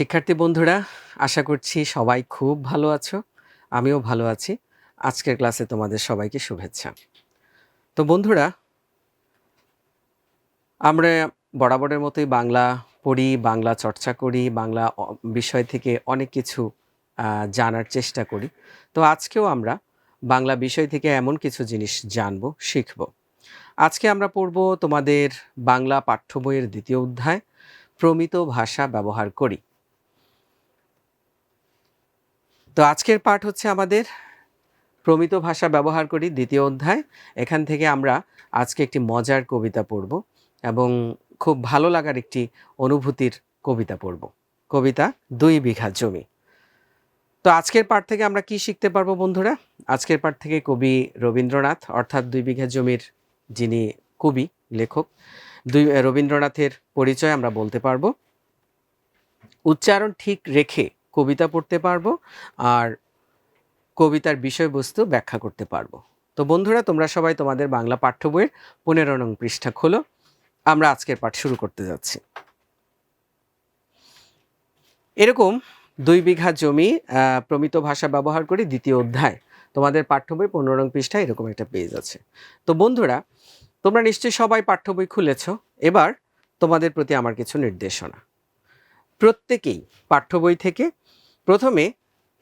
শিক্ষার্থী বন্ধুরা, আশা করছি সবাই খুব ভালো আছো। আমিও ভালো আছি। আজকের ক্লাসে তোমাদের সবাইকে শুভেচ্ছা। তো বন্ধুরা, আমরা বরাবরের মতোই বাংলা পড়ি, বাংলা চর্চা করি, বাংলা বিষয় থেকে অনেক কিছু জানার চেষ্টা করি। তো আজকেও আমরা বাংলা বিষয় থেকে এমন কিছু জিনিস জানব, শিখব। আজকে আমরা পড়ব তোমাদের বাংলা পাঠ্য বইয়ের দ্বিতীয় অধ্যায়, প্রমিত ভাষা ব্যবহার করি। তো আজকের পাঠ হচ্ছে আমাদের প্রমিত ভাষা ব্যবহার করি দ্বিতীয় অধ্যায়। এখান থেকে আমরা আজকে একটি মজার কবিতা পড়ব এবং খুব ভালো লাগার একটি অনুভূতির কবিতা পড়ব। কবিতা দুই বিঘা জমি। তো আজকের পাঠ থেকে আমরা কি শিখতে পারব বন্ধুরা? আজকের পাঠ থেকে কবি রবীন্দ্রনাথ, অর্থাৎ দুই বিঘা জমির যিনি কবি, লেখক, দুই, রবীন্দ্রনাথের পরিচয় আমরা বলতে পারব। উচ্চারণ ঠিক রেখে কবিতা পড়তে পারব আর কবিতার বিষয়বস্তু ব্যাখ্যা করতে পারব। তো বন্ধুরা, তোমরা সবাই তোমাদের বাংলা পাঠ্য বইয়ের পনেরো নং পৃষ্ঠা খোলো। আমরা আজকের পাঠ শুরু করতে যাচ্ছি। এরকম দুই বিঘা জমি প্রমিত ভাষা ব্যবহার করে দ্বিতীয় অধ্যায়, তোমাদের পাঠ্য বই পনেরো নং পৃষ্ঠায় এরকম একটা পেজ আছে। তো বন্ধুরা, তোমরা নিশ্চয়ই সবাই পাঠ্য বই খুলেছ। এবার তোমাদের প্রতি আমার কিছু নির্দেশনা। প্রত্যেকেই পাঠ্য বই থেকে প্রথমে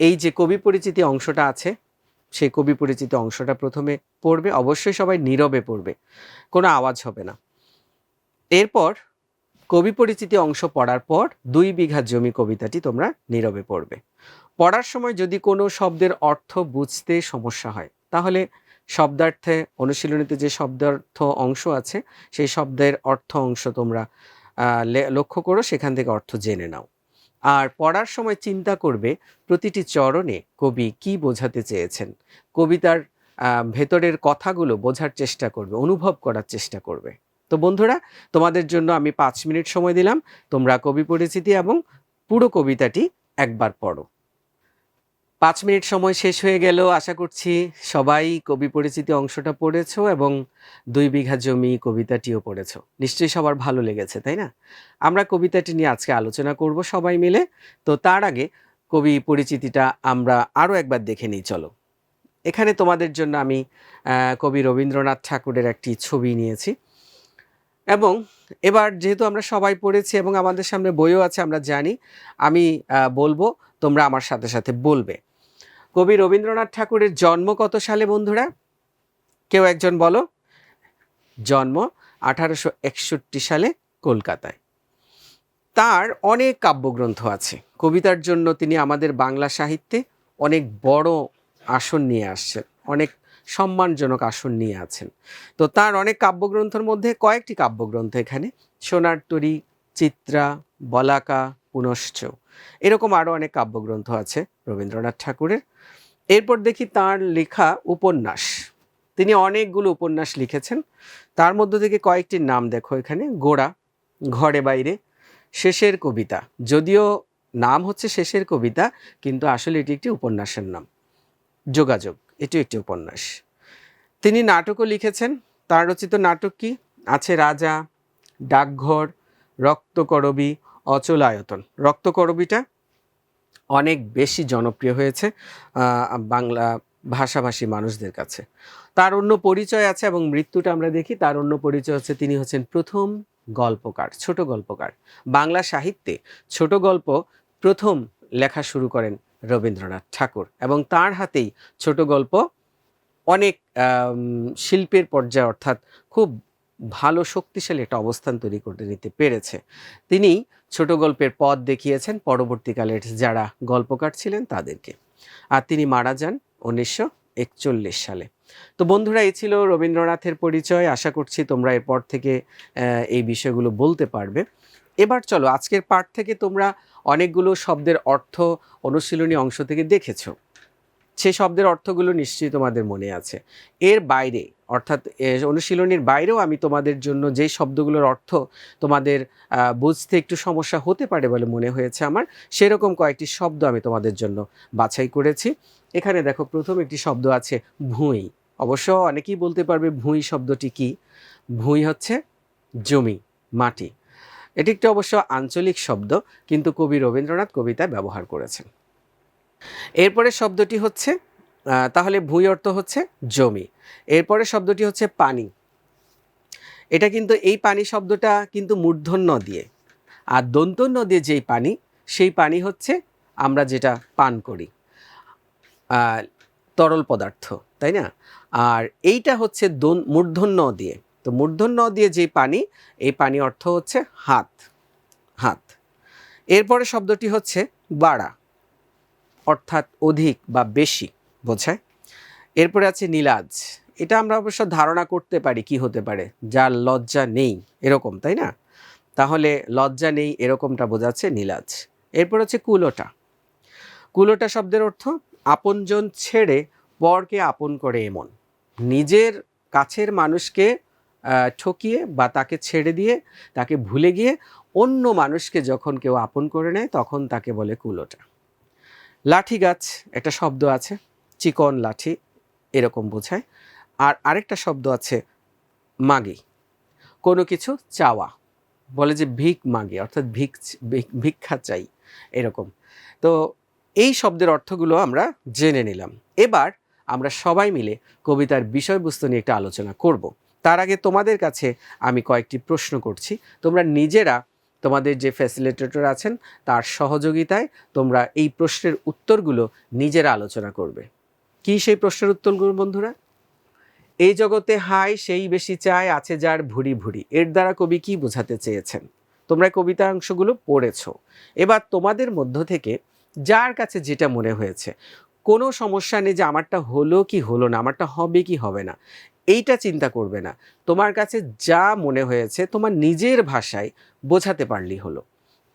এই যে কবি পরিচিতি অংশটা আছে, সেই কবি পরিচিতি অংশটা প্রথমে পড়বে। অবশ্যই সবাই নীরবে পড়বে, কোনো আওয়াজ হবে না। এরপর কবি পরিচিতি অংশ পড়ার পর দুই বিঘা জমি কবিতাটি তোমরা নীরবে পড়বে। পড়ার সময় যদি কোনো শব্দের অর্থ বুঝতে সমস্যা হয়, তাহলে শব্দার্থে অনুশীলনীতে যে শব্দার্থ অংশ আছে, সেই শব্দের অর্থ অংশ তোমরা লক্ষ্য করো, সেখান থেকে অর্থ জেনে নাও। আর পড়ার সময় চিন্তা করবে প্রতিটি চরণে কবি কি বোঝাতে চেয়েছেন। কবিতার ভেতরের কথাগুলো বোঝার চেষ্টা করবে, অনুভব করার চেষ্টা করবে। তো বন্ধুরা, তোমাদের জন্য আমি পাঁচ মিনিট সময় দিলাম। তোমরা কবি পরিচিতি এবং পুরো কবিতাটি একবার পড়ো। পাঁচ মিনিট সময় শেষ হয়ে গেল, আশা করছি সবাই কবি পরিচিতি অংশটা পড়েছো এবং দুই বিঘা জমি কবিতাটিও পড়েছো। নিশ্চয়ই সবার ভালো লেগেছে, তাই না? আমরা কবিতাটি নিয়ে আজকে আলোচনা করব সবাই মিলে। তো তার আগে কবি পরিচিতিটা আমরা আরও একবার দেখে নিই, চলো। এখানে তোমাদের জন্য আমি কবি রবীন্দ্রনাথ ঠাকুরের একটি ছবি নিয়েছি। এবং এবার যেহেতু আমরা সবাই পড়েছি এবং আমাদের সামনে বইও আছে, আমরা জানি, আমি বলব, তোমরা আমার সাথে সাথে বলবে। কবি রবীন্দ্রনাথ ঠাকুরের জন্ম কত সালে, বন্ধুরা? কেউ একজন বলো? জন্ম আঠারোশো একষট্টি সালে কলকাতায়। তার অনেক কাব্যগ্রন্থ আছে। কবিতার জন্য তিনি আমাদের বাংলা সাহিত্যে অনেক বড় আসন নিয়ে আসছেন, অনেক সম্মানজনক আসন নিয়ে আছেন। তো তার অনেক কাব্যগ্রন্থের মধ্যে কয়েকটি কাব্যগ্রন্থ এখানে। সোনার তরী, চিত্রা, বলাকা, পুনশ্চ, এরকম আরও অনেক কাব্যগ্রন্থ আছে রবীন্দ্রনাথ ঠাকুরের। এরপর দেখি তার লেখা উপন্যাস। তিনি অনেকগুলো উপন্যাস লিখেছেন। তার মধ্য থেকে কয়েকটির নাম দেখো এখানে। গোড়া, ঘরে বাইরে, শেষের কবিতা। যদিও নাম হচ্ছে শেষের কবিতা, কিন্তু আসলে এটি একটি উপন্যাসের নাম। যোগাযোগ, এটি একটি উপন্যাস। তিনি নাটকও লিখেছেন। তার রচিত নাটক কি? আছে রাজা, ডাকঘর, রক্তকরবী, অচলায়তন। রক্তকরবীটা অনেক বেশি জনপ্রিয় হয়েছে বাংলা ভাষাভাষী মানুষদের কাছে। তার অন্য পরিচয় আছে এবং মৃত্যুটা আমরা দেখি, তার অন্য পরিচয় হচ্ছে তিনি হচ্ছেন প্রথম গল্পকার, ছোট গল্পকার। বাংলা সাহিত্যে ছোট গল্প প্রথম লেখা শুরু করেন রবীন্দ্রনাথ ঠাকুর এবং তার হাতেই ছোট গল্প অনেক শিল্পের পর্যায়ে অর্থাৎ খুব ভালো, শক্তিশালী একটা অবস্থান তৈরি করতে নিতে পেরেছে। তিনি ছোট গল্পের পথ দেখিয়েছেন পরবর্তীকালের যারা গল্পকার ছিলেন তাদেরকে। আর তিনি মারা যান উনিশশো একচল্লিশ সালে। তো বন্ধুরা এই ছিল রবীন্দ্রনাথের পরিচয়। আশা করছি তোমরা এরপর থেকে এই বিষয়গুলো বলতে পারবে। এবার চলো, আজকের পাঠ থেকে তোমরা অনেকগুলো শব্দের অর্থ অনুশীলনী অংশ থেকে দেখেছ। সে শব্দের অর্থগুলো নিশ্চয়ই তোমাদের মনে আছে। এর বাইরে, অর্থাৎ অনুশীলনীর বাইরেও আমি তোমাদের জন্য যে শব্দগুলোর অর্থ তোমাদের বুঝতে একটু সমস্যা হতে পারে বলে মনে হয়েছে আমার, সেরকম কয়েকটি শব্দ আমি তোমাদের জন্য বাছাই করেছি। এখানে দেখো, প্রথম একটি শব্দ আছে ভুঁই। অবশ্য অনেকেই বলতে পারবে ভুঁই শব্দটি কি? ভুঁই হচ্ছে জমি, মাটি। এটি একটি অবশ্য আঞ্চলিক শব্দ, কিন্তু কবি রবীন্দ্রনাথ কবিতায় ব্যবহার করেছেন। এরপরে শব্দটি হচ্ছে তাহলে ভূই অর্থ হচ্ছে জমি। এরপরে শব্দটি হচ্ছে পানি। এটা কিন্তু এই পানি শব্দটা কিন্তু মূর্ধন্য দিয়ে। আর দন্তন্য দিয়ে যেই পানি, সেই পানি হচ্ছে আমরা যেটা পান করি তরল পদার্থ, তাই না? আর এইটা হচ্ছে দন- মূর্ধন্য দিয়ে। তো মূর্ধন্য দিয়ে যে পানি, এই পানি অর্থ হচ্ছে হাত হাত। এরপরে শব্দটি হচ্ছে বাড়া। অর্থাৎ অধিক বা বেশি, বোঝায়? এরপরে আছে নীলাজ। এটা আমরা অবশ্য ধারণা করতে পারি কি হতে পারে, যার লজ্জা নেই, এরকম, তাই না? তাহলে লজ্জা নেই, এরকমটা বোঝাচ্ছে নীলাজ। এরপর হচ্ছে কুলোটা। কুলোটা শব্দের অর্থ, আপনজন ছেড়ে পরকে আপন করে এমন। নিজের কাছের মানুষকে ঠকিয়ে বা তাকে ছেড়ে দিয়ে, তাকে ভুলে গিয়ে অন্য মানুষকে যখন কেউ আপন করে নেয়, তখন তাকে বলে কুলোটা। লাঠি গাছ, একটা শব্দ আছে, চিকন লাঠি, এরকম বোঝায়। আর আরেকটা শব্দ আছে, মাগি। কোনো কিছু চাওয়া। বলে যে ভিক মাগি, অর্থাৎ ভিক, ভিক- ভিক্ষা চাই, এরকম। তো এই শব্দের অর্থগুলো আমরা জেনে নিলাম। এবার আমরা সবাই মিলে কবিতার বিষয়বস্তু নিয়ে একটা আলোচনা করব। তার আগে তোমাদের কাছে আমি কয়েকটি প্রশ্ন করছি। তোমরা নিজেরা তোমাদের যে ফ্যাসিলিটেটর আছেন, তার সহযোগিতায় তোমরা এই প্রশ্নের উত্তরগুলো নিজেরা আলোচনা করবে। কি সেই প্রশ্নের উত্তরগুলো বন্ধুরা? এই জগতে হাই সেই বেশি চায়, আছে যার ভুরি ভুরি। এর দ্বারা কবি কি বোঝাতে চেয়েছেন? তোমরা কবিতার অংশগুলো পড়েছো। এবার তোমাদের মধ্য থেকে যার কাছে যেটা মনে হয়েছে কোনো সমস্যা নেই যে আমারটা হলো কি হলো না, আমারটা হবে কি হবে না। এইটা চিন্তা করবে না। তোমার কাছে যা মনে হয়েছে তোমার নিজের ভাষায় বোঝাতে পারলেই হলো।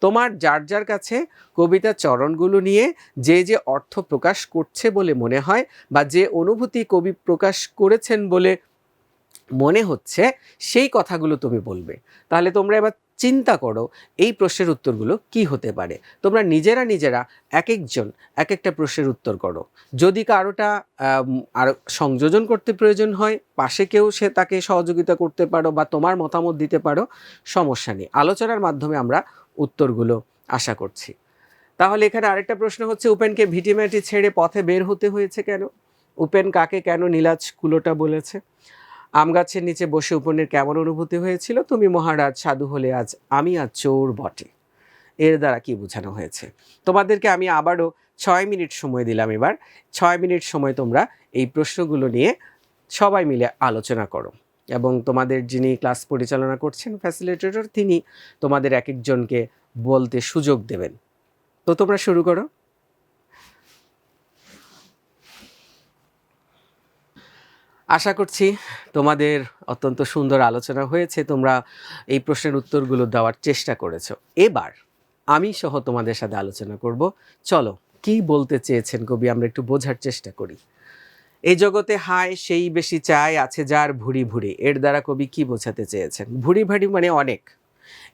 তোমার যার যার কাছে কবিতার চরণগুলো নিয়ে যে যে অর্থ প্রকাশ করছে বলে মনে হয় বা যে অনুভূতি কবি প্রকাশ করেছেন বলে মনে হচ্ছে, সেই কথাগুলো তুমি বলবে। তাহলে তোমরা এবার চিন্তা করো এই প্রশ্নের উত্তরগুলো কি হতে পারে। তোমরা নিজেরা নিজেরা এক একজন এক একটা প্রশ্নের উত্তর করো। যদি কারোটা আর সংযোজন করতে প্রয়োজন হয়, পাশে কেউ সে তাকে সহযোগিতা করতে পারো বা তোমার মতামত দিতে পারো, সমস্যা নেই। আলোচনার মাধ্যমে আমরা উত্তরগুলো আশা করছি। তাহলে এখানে আরেকটা প্রশ্ন হচ্ছে উপেনকে ভিটিম্যাটি ছেড়ে পথে বের হতে হয়েছে কেন? উপেন কাকে কেন নীলাজ কুলোটা বলেছে? আম গাছের নিচে বসে উপনের কেমন অনুভূতি হয়েছিল? তুমি মহারাজ সাধু হলে আজ আমি আজ চোর বটে। এর দ্বারা কি বোঝানো হয়েছে? তোমাদেরকে আমি আবারও ছয় মিনিট সময় দিলাম এবার। ছয় মিনিট সময় তোমরা এই প্রশ্নগুলো নিয়ে সবাই মিলে আলোচনা করো। এবং তোমাদের যিনি ক্লাস পরিচালনা করছেন ফ্যাসিলিটেটর তিনি তোমাদের এক একজনকে বলতে সুযোগ দেবেন। তো তোমরা শুরু করো। আশা করছি তোমাদের অত্যন্ত সুন্দর আলোচনা হয়েছে, তোমরা এই প্রশ্নের উত্তরগুলো দেওয়ার চেষ্টা করেছ। এবার আমি সহ তোমাদের সাথে আলোচনা করব। চলো, কি বলতে চেয়েছেন কবি? আমরা একটু বোঝার চেষ্টা করি। এই জগতে হায়, সেই বেশি চায় আছে যার ভুরি ভুরি। এর দ্বারা কবি কি বোঝাতে চেয়েছেন? ভুরি ভারি মানে অনেক।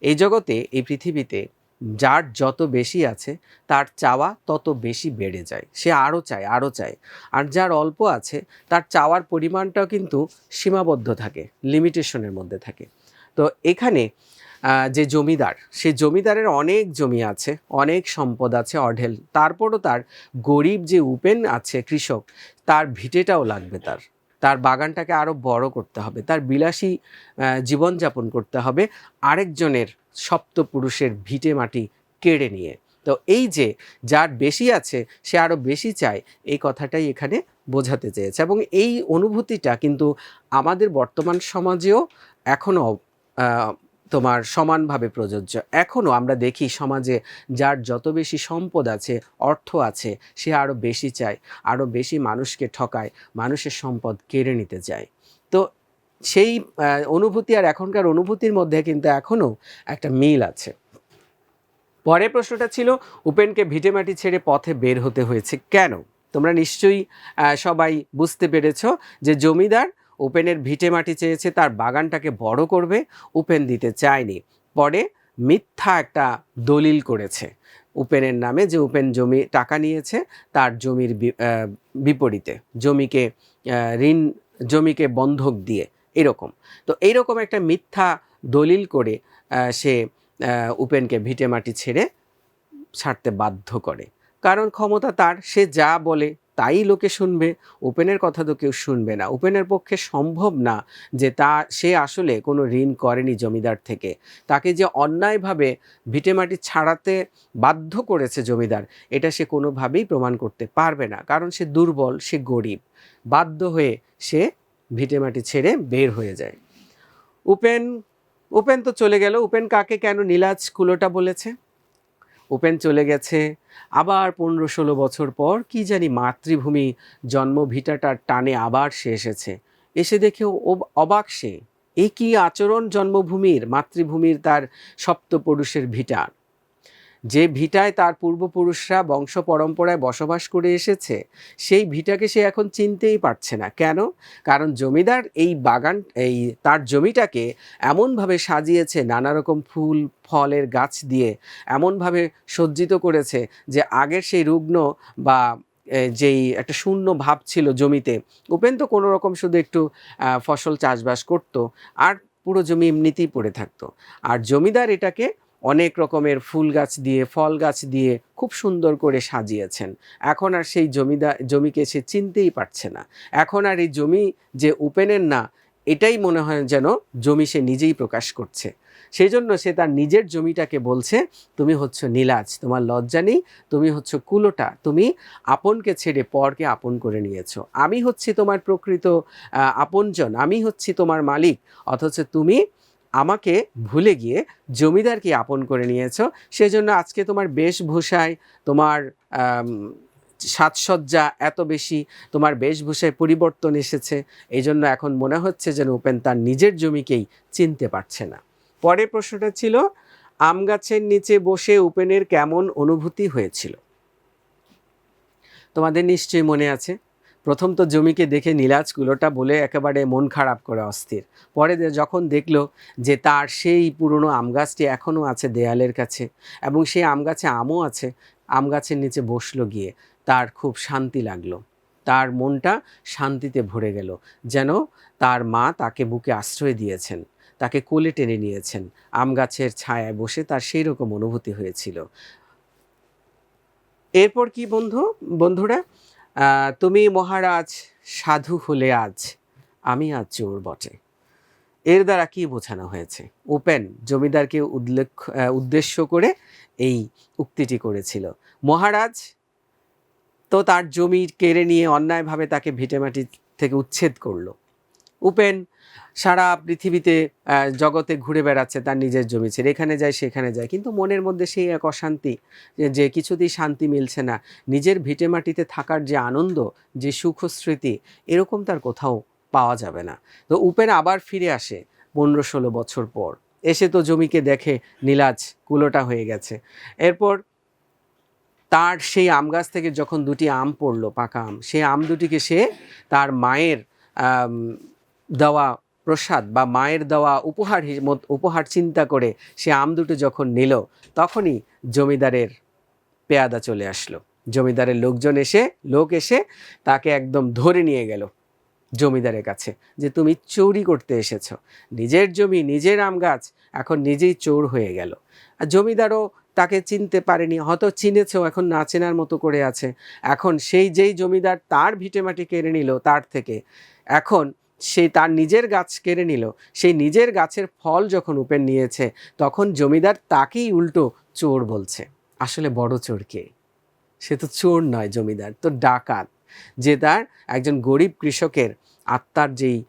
এই জগতে এই পৃথিবীতে যার যত বেশি আছে, তার চাওয়া তত বেশি বেড়ে যায়। সে আরও চায় আরও চায়। আর যার অল্প আছে, তার চাওয়ার পরিমাণটাও কিন্তু সীমাবদ্ধ থাকে, লিমিটেশনের মধ্যে থাকে। তো এখানে যে জমিদার, সে জমিদারের অনেক জমি আছে, অনেক সম্পদ আছে অঢেল। তারপরও তার গরিব যে উপেন আছে কৃষক, তার ভিটেটাও লাগবে তার। তার বাগানটাকে আরও বড় করতে হবে, তার বিলাসী জীবনযাপন করতে হবে, আরেকজনের সপ্তপুরুষের ভিটে মাটি কেড়ে নিয়ে। তো এই যে যার বেশি আছে, সে আরও বেশি চায়, এই কথাটাই এখানে বোঝাতে চেয়েছে এবং এই অনুভূতিটা কিন্তু আমাদের বর্তমান সমাজেও এখনও তোমার সমানভাবে প্রযোজ্য। এখনও আমরা দেখি সমাজে যার যত বেশি সম্পদ আছে, অর্থ আছে, সে আরও বেশি চায় আরও বেশি মানুষকে ঠকায়, মানুষের সম্পদ কেড়ে নিতে চায়। তো সেই অনুভূতি আর এখনকার অনুভূতির মধ্যে কিন্তু এখনও একটা মিল আছে। পরের প্রশ্নটা ছিল, উপেনকে ভিটেমাটি ছেড়ে পথে বের হতে হয়েছে কেন? তোমরা নিশ্চয়ই সবাই বুঝতে পেরেছ যে জমিদার উপেনের ভিটে মাটি চেয়েছে, তার বাগানটাকে বড় করবে, উপেন দিতে চায়নি। পরে মিথ্যা একটা দলিল করেছে। উপেনের নামে যে উপেন জমি টাকা নিয়েছে, তার জমির বিপরীতে জমিকে ঋণ, জমিকে বন্ধক দিয়ে, এরকম। তো এইরকম একটা মিথ্যা দলিল করে সে উপেনকে ভিটে মাটি ছেড়ে ছাড়তে বাধ্য করে। কারণ ক্ষমতা তার, সে যা বলে তাই লোকে শুনবে, ওপেনের কথা তো কেউ শুনবে না। ওপেনের পক্ষে সম্ভব না যে তা, সে আসলে কোনো ঋণ করেনি জমিদার থেকে। তাকে যে অন্যায়ভাবে ভিটেমাটি ছাড়াতে বাধ্য করেছে জমিদার, এটা সে কোনোভাবেই প্রমাণ করতে পারবে না। কারণ সে দুর্বল, সে গরিব। বাধ্য হয়ে সে ভিটেমাটি ছেড়ে বের হয়ে যায়। উপেন উপেন তো চলে গেল। উপেন কাকে কেন নীলাজ কুলোটা বলেছে? উপেন চলে গেছে। আবার পনেরো ষোলো বছর পর কি জানি মাতৃভূমি জন্মভিটাটার টানে আবার সে এসেছে। এসে দেখে অবাক সে। এ কি আচরণ জন্মভূমির, মাতৃভূমির তার সপ্তপুরুষের ভিটার? যে ভিটায় তার পূর্বপুরুষরা বংশ পরম্পরায় বসবাস করে এসেছে, সেই ভিটাকে সে এখন চিনতেই পারছে না। কেন? কারণ জমিদার এই বাগান, এই তার জমিটাকে এমনভাবে সাজিয়েছে নানা রকম ফুল, ফলের গাছ দিয়ে এমনভাবে সজ্জিত করেছে যে আগের সেই রুগ্ন বা যেই একটা শূন্য ভাব ছিল জমিতে উপেন তো কোনো রকম শুধু একটু ফসল চাষবাস করত, আর পুরো জমি এমনিতেই পড়ে থাকতো। আর জমিদার এটাকে অনেক রকমের ফুল গাছ দিয়ে, ফল গাছ দিয়ে খুব সুন্দর করে সাজিয়েছেন। এখন আর সেই জমিদা, জমিকে সে চিনতেই পারছে না। এখন আর এই জমি যে উপেনের না, এটাই মনে হয় যেন জমি সে নিজেই প্রকাশ করছে। সেই জন্য সে তার নিজের জমিটাকে বলছে, তুমি হচ্ছ নীলাজ, তোমার লজ্জা নেই, তুমি হচ্ছ কুলোটা, তুমি আপনকে ছেড়ে পরকে আপন করে নিয়েছো। আমি হচ্ছি তোমার প্রকৃত আপনজন, আমি হচ্ছি তোমার মালিক, অথচ তুমি আমাকে ভুলে গিয়ে জমিদারকে আপন করে নিয়েছো। সেজন্য আজকে তোমার বেশভূষায় তোমার সাজসজ্জা এত বেশি, তোমার বেশভূষায় পরিবর্তন এসেছে। এই জন্য এখন মনে হচ্ছে যেন উপেন তার নিজের জমিকেই চিনতে পারছে না। পরের প্রশ্নটা ছিল, আম গাছের নিচে বসে উপেনের কেমন অনুভূতি হয়েছিল? তোমাদের নিশ্চয়ই মনে আছে। প্রথম তো জমিকে দেখে নীলাজ কুলোটা বলে একেবারে মন খারাপ করে অস্থির। পরে যখন দেখল যে তার সেই পুরনো আম গাছটি এখনও আছে দেয়ালের কাছে এবং সেই আম গাছে আমও আছে, আম গাছের নিচে বসল গিয়ে। তার খুব শান্তি লাগল। তার মনটা শান্তিতে ভরে গেল যেন তার মা তাকে বুকে আশ্রয় দিয়েছেন, তাকে কোলে টেনে নিয়েছেন। আম গাছের ছায়ায় বসে তার সেই রকম অনুভূতি হয়েছিল। এরপর কি বন্ধু, বন্ধুরা? তুমি মহারাজ, সাধু হলে আজ, আমি আজ চোর বটে। এর দ্বারা কি বোঝানো হয়েছে? উপেন জমিদারকে উল্লেখ উদ্দেশ্য করে এই উক্তিটি করেছিল। মহারাজ, তো তার জমি কেড়ে নিয়ে অন্যায়ভাবে তাকে ভিটেমাটি থেকে উচ্ছেদ করল। উপেন সারা পৃথিবীতে জগতে ঘুরে বেড়াচ্ছে তার নিজের জমি ছেড়ে। এখানে যায়, সেখানে যায়। কিন্তু মনের মধ্যে সেই এক অশান্তি যে- কিছুতেই শান্তি মিলছে না। নিজের ভিটেমাটিতে থাকার যে আনন্দ, যে সুখ স্মৃতি, এরকম তার কোথাও পাওয়া যাবে না। তো উপেন আবার ফিরে আসে পনেরো ষোলো বছর পর। এসে তো জমিকে দেখে নীলাজ কুলোটা হয়ে গেছে। এরপর তার সেই আম গাছ থেকে যখন দুটি আম পড়ল, পাকা আম, সেই আম দুটিকে সে তার মায়ের দেওয়া প্রসাদ বা মায়ের দেওয়া উপহার উপহার চিন্তা করে সে আম দুটো যখন নিল, তখনই জমিদারের পেয়াদা চলে আসলো। জমিদারের লোকজন এসে, লোক এসে তাকে একদম ধরে নিয়ে গেল জমিদারের কাছে যে, তুমি চৌরি করতে এসেছ। নিজের জমি, নিজের আম গাছ এখন নিজেই চোর হয়ে গেল। আর জমিদারও তাকে চিনতে পারেনি, হয়তো চিনেছেও, এখন না চেনার মতো করে আছে। এখন সেই যেই জমিদার তার ভিটেমাটি কেড়ে নিল, তার থেকে এখন সেই তার নিজের গাছ কেড়ে নিল। সেই নিজের গাছের ফল যখন উপেন নিয়েছে, তখন জমিদার তাকেই উল্টো চোর বলছে। আসলে বড় চোর কে? সে তো চোর নয় জমিদার, তো ডাকাত। যে তার একজন গরিব কৃষকের আত্মার যেই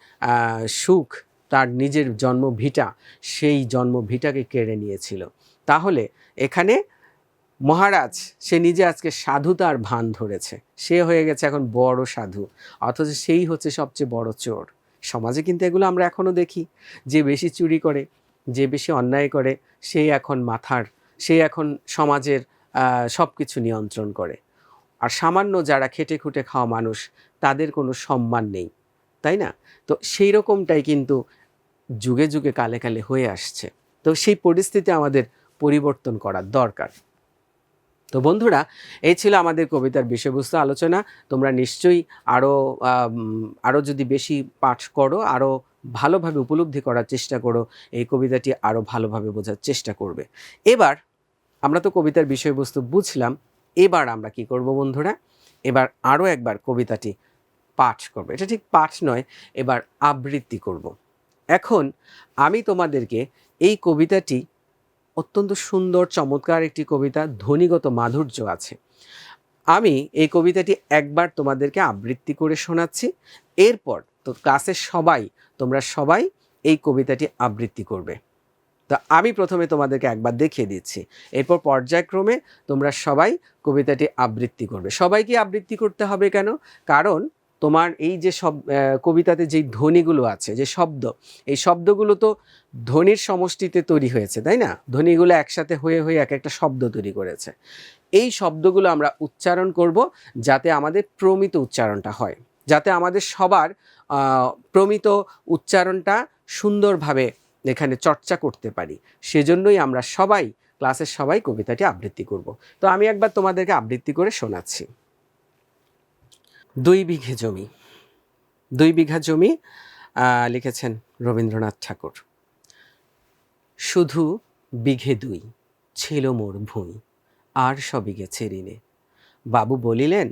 সুখ, তার নিজের জন্ম ভিটা, সেই জন্ম ভিটাকে কেড়ে নিয়েছিল। তাহলে এখানে মহারাজ, সে নিজে আজকে সাধুতার ভান ধরেছে। সে হয়ে গেছে এখন বড় সাধু, অথচ সেই হচ্ছে সবচেয়ে বড় চোর। সমাজে কিন্তু এগুলো আমরা এখনও দেখি। যে বেশি চুরি করে, যে বেশি অন্যায় করে, সেই এখন মাথার সে এখন সমাজের সব কিছু নিয়ন্ত্রণ করে। আর সামান্য যারা খেটে খুটে খাওয়া মানুষ, তাদের কোনো সম্মান নেই, তাই না? তো সেই রকমটাই কিন্তু যুগে যুগে কালে কালে হয়ে আসছে। তো সেই পরিস্থিতি আমাদের পরিবর্তন করার দরকার। তো বন্ধুরা, এই ছিল আমাদের কবিতার বিষয়বস্তু আলোচনা। তোমরা নিশ্চয়ই আরও আরও যদি বেশি পাঠ করো আরও ভালোভাবে উপলব্ধি করার চেষ্টা করো, এই কবিতাটি আরও ভালোভাবে বোঝার চেষ্টা করবে। এবার আমরা তো কবিতার বিষয়বস্তু বুঝলাম, এবার আমরা কি করব বন্ধুরা? এবার আরও একবার কবিতাটি পাঠ করব। এটা ঠিক পাঠ নয়, এবার আবৃত্তি করব। এখন আমি তোমাদেরকে এই কবিতাটি অত্যন্ত সুন্দর, চমৎকার একটি কবিতা, ধ্বনিগত মাধুর্য আছে। আমি এই কবিতাটি একবার তোমাদেরকে আবৃত্তি করে শোনাচ্ছি। এরপর তো ক্লাসের সবাই, তোমরা সবাই এই কবিতাটি আবৃত্তি করবে। তো আমি প্রথমে তোমাদেরকে একবার দেখিয়ে দিচ্ছি। এরপর পর্যায়ক্রমে তোমরা সবাই কবিতাটি আবৃত্তি করবে। সবাইকে আবৃত্তি করতে হবে কেন? কারণ তোমার এই যে সব কবিতাতে যেই ধ্বনিগুলো আছে, যে শব্দ, এই শব্দগুলো তো ধ্বনির সমষ্টিতে তৈরি হয়েছে, তাই না? ধ্বনিগুলো একসাথে হয়ে হয়ে এক একটা শব্দ তৈরি করেছে। এই শব্দগুলো আমরা উচ্চারণ করব যাতে আমাদের প্রমিত উচ্চারণটা হয়, যাতে আমাদের সবার প্রমিত উচ্চারণটা সুন্দরভাবে এখানে চর্চা করতে পারি। সেজন্যই আমরা সবাই, ক্লাসের সবাই কবিতাটি আবৃত্তি করব। তো আমি একবার তোমাদেরকে আবৃত্তি করে শোনাচ্ছি। দুই বিঘে জমি। দুই বিঘা জমি লিখেছেন রবীন্দ্রনাথ ঠাকুর। শুধু বিঘে দুই, ছিল মোর ভুঁই, আর সবই গেছে ঋণে। বাবু বলিলেন,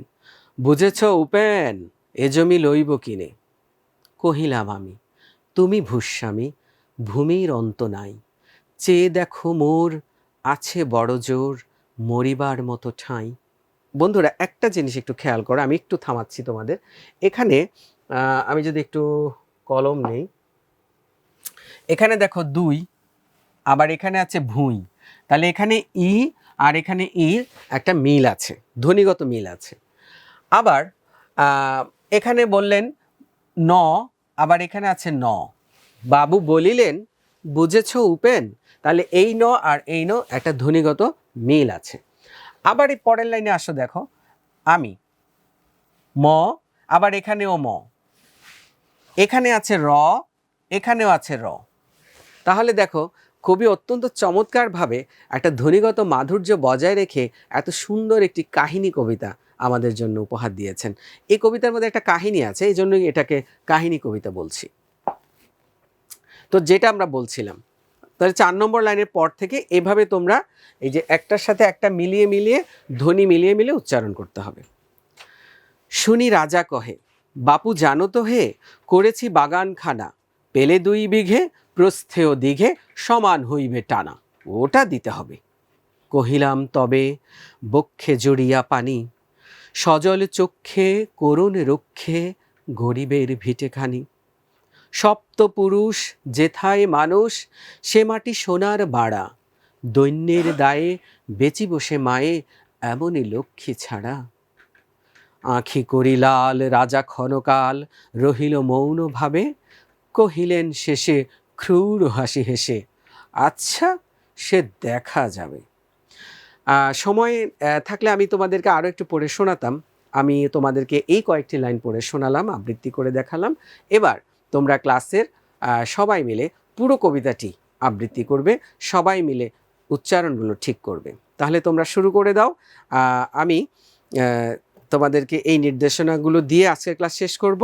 বুঝেছ উপেন, এ জমি লইব কিনে? কহিলাম আমি, তুমি ভূস্বামী, ভূমির অন্ত নাই। চেয়ে দেখো মোর, আছে বড় জোর, মরিবার মতো ঠাঁই। বন্ধুরা, একটা জিনিস একটু খেয়াল করো, আমি একটু থামাচ্ছি তোমাদের। এখানে আমি যদি একটু কলম নেই। এখানে দেখো দুই, আবার এখানে আছে ভুঁই। তাহলে এখানে ই আর এখানে ই একটা মিল আছে, ধ্বনিগত মিল আছে। আবার এখানে বললেন ন, আবার এখানে আছে ন। বাবু বলিলেন, বুঝেছ উপেন? তাহলে এই ন আর এই ন একটা ধ্বনিগত মিল আছে। আবার এই পরের লাইনে আসো দেখো। আমি, ম, আবার এখানেও ম। এখানে আছে র, এখানেও আছে র। তাহলে দেখো কবি অত্যন্ত চমৎকারভাবে একটা ধ্বনিগত মাধুর্য বজায় রেখে এত সুন্দর একটি কাহিনী কবিতা আমাদের জন্য উপহার দিয়েছেন। এই কবিতার মধ্যে একটা কাহিনী আছে, এই জন্যই এটাকে কাহিনী কবিতা বলছি। তো যেটা আমরা বলছিলাম তাহলে চার নম্বর লাইনের পর থেকে এভাবে তোমরা এই যে একটার সাথে একটা মিলিয়ে মিলিয়ে, ধ্বনি মিলিয়ে মিলিয়ে উচ্চারণ করতে হবে। শুনি রাজা কহে, বাপু জানো তো হে, করেছি বাগানখানা, পেলে দুই বিঘে, প্রস্থেয় দিঘে, সমান হইবে টানা। ওটা দিতে হবে। কহিলাম, তবে বক্ষে জড়িয়া পানি, সজল চক্ষে, করুণ রক্ষে, গরিবের ভিটেখানি। সপ্তপুরুষ যেথায় মানুষ, সে মাটি সোনার বাড়া। দৈন্যের দায়ে বেচি বসে মায়ে এমনই লক্ষ্মী ছাড়া। আঁখি করি লাল রাজা ক্ষণকাল, রহিল মৌনভাবে, কহিলেন শেষে, ক্রূর হাসি হেসে আচ্ছা সে দেখা যাবে। সময় থাকলে আমি তোমাদেরকে আরও একটু পড়ে শোনাতাম। আমি তোমাদেরকে এই কয়েকটি লাইন পড়ে শোনালাম, আবৃত্তি করে দেখালাম। এবার তোমরা ক্লাসের সবাই মিলে পুরো কবিতাটি আবৃত্তি করবে, সবাই মিলে উচ্চারণগুলো ঠিক করবে। তাহলে তোমরা শুরু করে দাও। আমি তোমাদেরকে এই নির্দেশনাগুলো দিয়ে আজকের ক্লাস শেষ করব।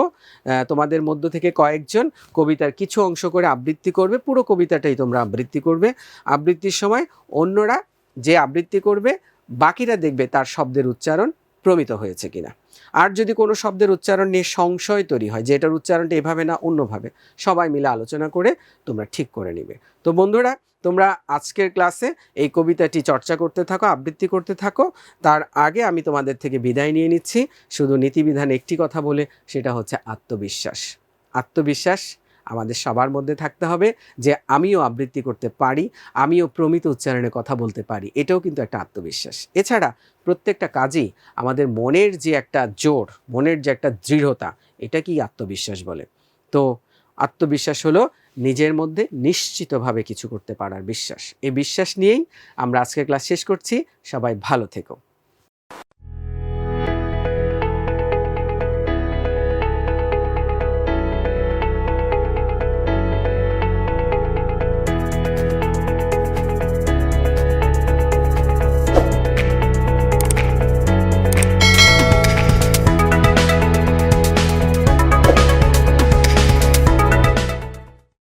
তোমাদের মধ্য থেকে কয়েকজন কবিতার কিছু অংশ করে আবৃত্তি করবে, পুরো কবিতাটাই তোমরা আবৃত্তি করবে। আবৃত্তির সময় অন্যরা যে আবৃত্তি করবে, বাকিরা দেখবে তার শব্দের উচ্চারণ। প্রমিত হয়েছে কিনা। আর যদি কোনো শব্দের উচ্চারণ নিয়ে সংশয় তৈরি হয়, যে এটার উচ্চারণটা এভাবে না, অন্যভাবে, সবাই মিলে আলোচনা করে তোমরা ঠিক করে নিবে। তো বন্ধুরা, তোমরা আজকের ক্লাসে এই কবিতাটি চর্চা করতে থাকো, আবৃত্তি করতে থাকো। তার আগে আমি তোমাদের থেকে বিদায় নিয়ে নিচ্ছি। শুধু নীতিবিধান একটি কথা বলে, সেটা হচ্ছে আত্মবিশ্বাস। আত্মবিশ্বাস আমাদের সবার মধ্যে থাকতে হবে যে আমিও আবৃত্তি করতে পারি, আমিও প্রমিত উচ্চারণে কথা বলতে পারি, এটাও কিন্তু একটা আত্মবিশ্বাস। এছাড়া প্রত্যেকটা কাজেই আমাদের মনের যে একটা জোর, মনের যে একটা দৃঢ়তা, এটাকেই আত্মবিশ্বাস বলে। তো আত্মবিশ্বাস হলো নিজের মধ্যে নিশ্চিতভাবে কিছু করতে পারার বিশ্বাস। এই বিশ্বাস নিয়েই আমরা আজকের ক্লাস শেষ করছি। সবাই ভালো থেকো।